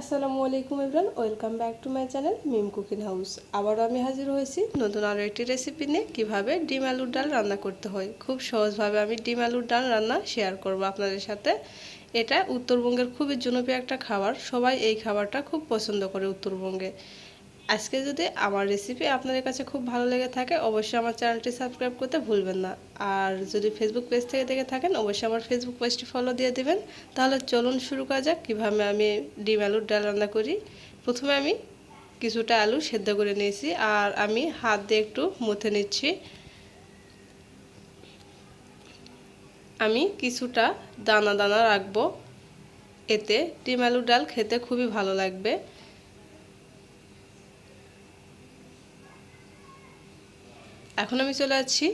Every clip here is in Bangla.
আসসালামু আলাইকুম everyone welcome back to my channel Mim cooking house. আবারও আমি হাজির হয়েছি নতুন আরও একটি রেসিপি নিয়ে কীভাবে ডিম আলুর ডাল রান্না করতে হয়। খুব সহজভাবে আমি ডিম আলুর ডাল রান্না শেয়ার করব আপনাদের সাথে। এটা উত্তরবঙ্গের খুবই জনপ্রিয় একটা খাবার, সবাই এই খাবারটা খুব পছন্দ করে উত্তরবঙ্গে। আজকে যদি আমার রেসিপি আপনাদের কাছে খুব ভালো লেগে থাকে, অবশ্যই আমার চ্যানেলটি সাবস্ক্রাইব করতে ভুলবেন না। আর যদি ফেসবুক পেজ থেকে দেখে থাকেন, অবশ্যই আমার ফেসবুক পেজটি ফলো দিয়ে দেবেন। তাহলে চলুন শুরু করা যাক, কীভাবে আমি ডিম আলুর ডাল রান্না করি। প্রথমে আমি কিছুটা আলু সেদ্ধ করে নিয়েছি, আর আমি হাত দিয়ে একটু মুথে নিচ্ছি। আমি কিছুটা দানা দানা রাখব, এতে ডিম আলুর ডাল খেতে খুবই ভালো লাগবে। এখন আমি চলে যাচ্ছি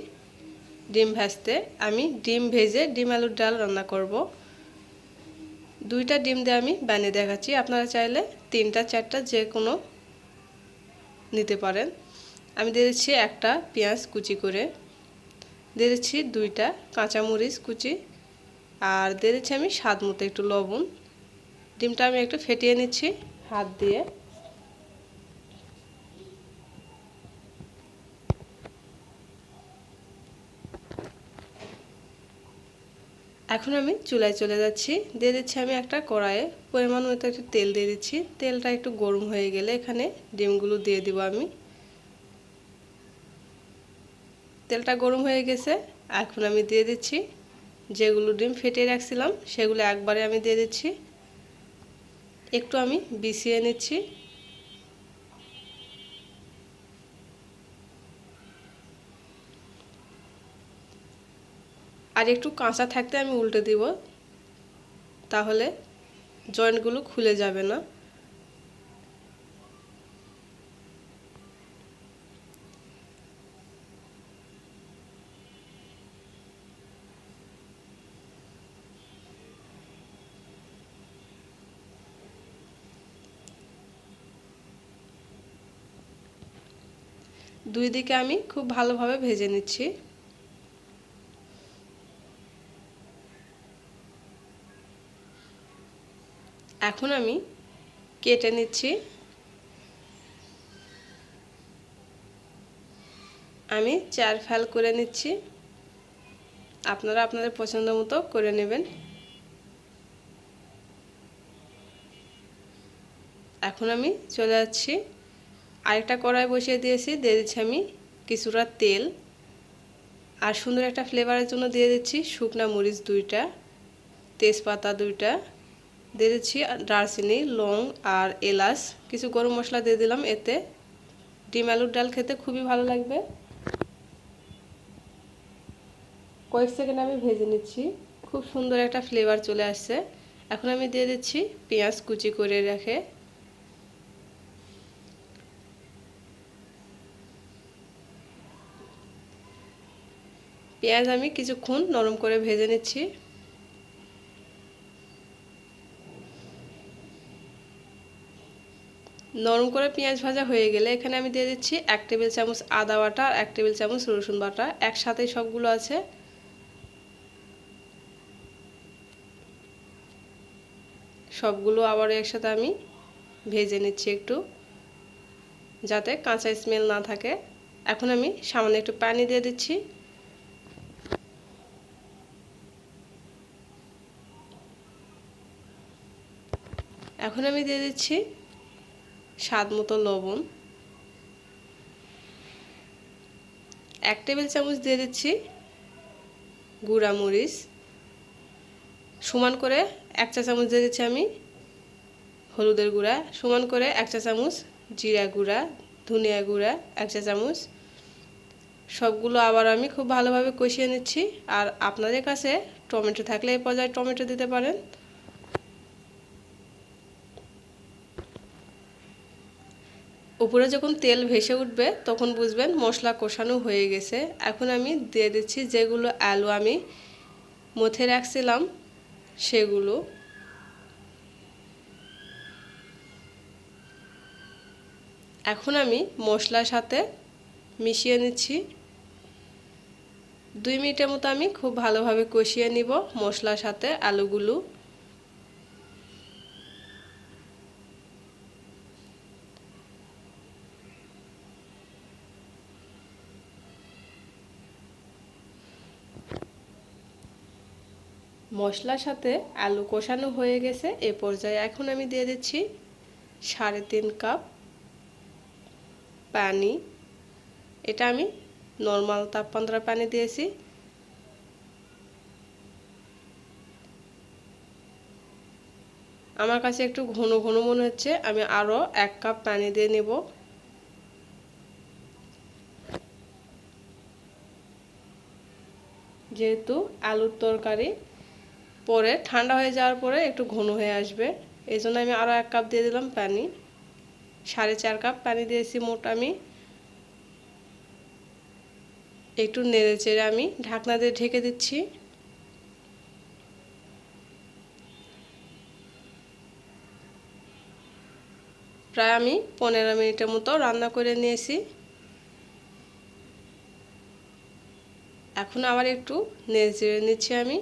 ডিম ভাজতে। আমি ডিম ভেজে ডিম আলুর ডাল রান্না করব। দুইটা ডিম দিয়ে আমি বানিয়ে দেখাচ্ছি। আপনারা চাইলে তিনটা, চারটা যে কোনো নিতে পারেন। আমি দিয়ে দিচ্ছি একটা পেঁয়াজ কুচি করে। দিয়ে দিচ্ছি দুইটা কাঁচামরিচ কুচি। আর দিয়ে দিচ্ছি আমি স্বাদ মতো একটু লবণ। ডিমটা আমি একটু ফেটিয়ে নিচ্ছি হাত দিয়ে। এখন আমি চুলায় চলে যাচ্ছি। দিয়ে দিচ্ছি আমি একটা কড়াইয়ে। পরিমাণ মতো একটু তেল দিয়ে দিচ্ছি। তেলটা একটু গরম হয়ে গেলে এখানে ডিমগুলো দিয়ে দিব আমি। তেলটা গরম হয়ে গেছে। এখন আমি দিয়ে দিচ্ছি যেগুলো ডিম ফেটিয়ে রাখছিলাম, সেগুলো একবারে আমি দিয়ে দিচ্ছি। একটু আমি বিছিয়ে নিচ্ছি। আর একটু কাঁচা থাকতে আমি উল্টে দিব, তাহলে জয়েন্টগুলো খুলে যাবে না। দুই দিকে আমি খুব ভালোভাবে ভেজে নিচ্ছি। এখন আমি কেটে নিচ্ছি। আমি চার ফ্যাল করে নিচ্ছি। আপনারা আপনাদের পছন্দ মতো করে নেবেন। এখন আমি চলে যাচ্ছি। আরেকটা কড়াই বসিয়ে দিয়েছি, দিয়ে দিচ্ছি আমি কিছুটা তেল। আর সুন্দর একটা ফ্লেভারের জন্য দিয়ে দিচ্ছি শুকনা মরিচ দুইটা, তেজপাতা দুইটা। দিয়ে দিচ্ছি দারচিনি, লং আর এলাচ। কিছু গরম মশলা দিয়ে দিলাম এতে। ডিম আলুর ডাল খেতে খুবই ভালো লাগবে। কয়েক সেকেন্ড আমি ভেজে নিচ্ছি। খুব সুন্দর একটা ফ্লেভার চলে আসছে। এখন আমি দিয়ে দিচ্ছি পেঁয়াজ কুচি করে রেখে। পেঁয়াজ আমি কিছুক্ষণ নরম করে ভেজে নিচ্ছি। নরম করে পেঁয়াজ ভাজা হয়ে গেলে এখানে আমি দিয়ে দিচ্ছি এক টেবিল চামচ আদা বাটা আর এক টেবিল চামচ রসুন বাটা। একসাথেই সবগুলো আছে। সবগুলো আবার একসাথে আমি ভেজে নিচ্ছি একটু, যাতে কাঁচা স্মেল না থাকে। এখন আমি সামান্য একটু পানি দিয়ে দিচ্ছি। এখন আমি দিয়ে দিচ্ছি স্বাদ মতো লবণ। এক টেবিল চামচ দিয়ে দিচ্ছি গুঁড়া মরিচ সমান করে এক চা চামচ দিয়ে দিচ্ছি আমি হলুদের গুঁড়া। সমান করে এক চা চামচ জিরা গুঁড়া, ধনিয়া গুঁড়া, এক চা চামচ। সবগুলো আবার আমি খুব ভালোভাবে কষিয়ে নিচ্ছি। আর আপনাদের কাছে টমেটো থাকলে এই পর্যায়ে টমেটো দিতে পারেন। উপরে যখন তেল ভেসে উঠবে, তখন বুঝবেন মশলা কষানো হয়ে গেছে। এখন আমি দিয়ে দিচ্ছি যেগুলো আলু আমি মথে রাখছিলাম, সেগুলো। এখন আমি মশলার সাথে মিশিয়ে নিচ্ছি। দুই মিনিটের মতো আমি খুব ভালোভাবে কষিয়ে নিব মশলার সাথে আলুগুলো। মশলার সাথে আলু কষানো হয়ে গেছে। এ পর্যায়ে এখন আমি দিয়ে দিচ্ছি সাড়ে তিন কাপ পানি। এটা আমি নর্মাল তাপমাত্রা পানি দিয়েছি। আমার কাছে একটু ঘন ঘন মনে হচ্ছে, আমি আরও এক কাপ পানি দিয়ে নেব। যেহেতু আলুর তরকারি পরে, ঠান্ডা হয়ে যাওয়ার পরে একটু ঘন হয়ে আসবে। এই জন্য আমি আরও এক কাপ দিয়ে দিলাম পানি। সাড়ে চার কাপ পানি দিয়েছি মোট আমি। একটু নেড়ে চেড়ে আমি ঢাকনা দিয়ে ঢেকে দিচ্ছি। প্রায় আমি পনেরো মিনিটের মতো রান্না করে নিয়েছি। এখন আবার একটু নেড়ে চেড়ে নিচ্ছি আমি।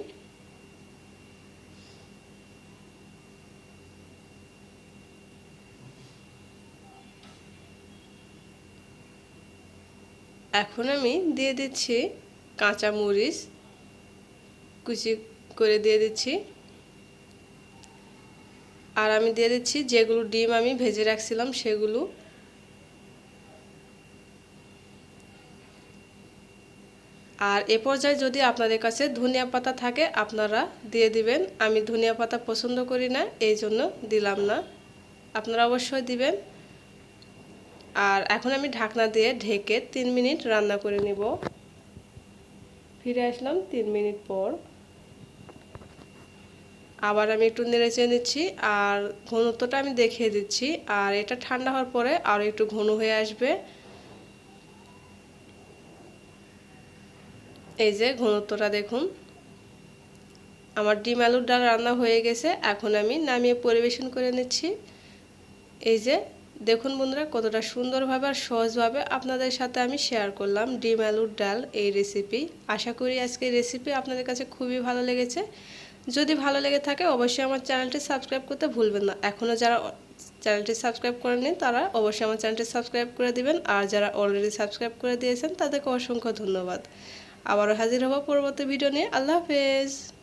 এখন আমি দিয়ে দিচ্ছি কাঁচা মরিচ, কুচি করে দিয়ে দিচ্ছি। আর আমি দিয়ে দিচ্ছি যেগুলো ডিম আমি ভেজে রাখছিলাম সেগুলো। আর এ পর্যায়ে যদি আপনাদের কাছে ধনিয়া পাতা থাকে, আপনারা দিয়ে দিবেন। আমি ধনিয়া পাতা পছন্দ করি না, এই জন্য দিলাম না। আপনারা অবশ্যই দিবেন। আর এখন আমি ঢাকনা দিয়ে ঢেকে তিন মিনিট রান্না করে নিব। ফিরে আসলাম তিন মিনিট পর। আবার আমি একটু নেড়ে চেয়ে নিচ্ছি আর ঘনত্বটা আমি দেখিয়ে দিচ্ছি আর এটা ঠান্ডা হওয়ার পরে আরও একটু ঘন হয়ে আসবে। এই যে ঘনত্বটা দেখুন। আমার ডিম আলুর ডাল রান্না হয়ে গেছে, এখন আমি নামিয়ে পরিবেশন করে নিচ্ছি। এই যে দেখুন বন্ধুরা, কতটা সুন্দরভাবে আর সহজভাবে আপনাদের সাথে আমি শেয়ার করলাম ডিম আলুর ডাল এই রেসিপি আশা করি আজকে রেসিপি আপনাদের কাছে খুবই ভালো লেগেছে। যদি ভালো লেগে থাকে, অবশ্যই আমার চ্যানেলটি সাবস্ক্রাইব করতে ভুলবেন না। এখনও যারা চ্যানেলটি সাবস্ক্রাইব করেননি, তারা অবশ্যই আমার চ্যানেলটি সাবস্ক্রাইব করে দিবেন। আর যারা অলরেডি সাবস্ক্রাইব করে দিয়েছেন, তাদেরকে অসংখ্য ধন্যবাদ। আবারও হাজির হব পরবর্তী ভিডিও নিয়ে। আল্লাহ হাফেজ।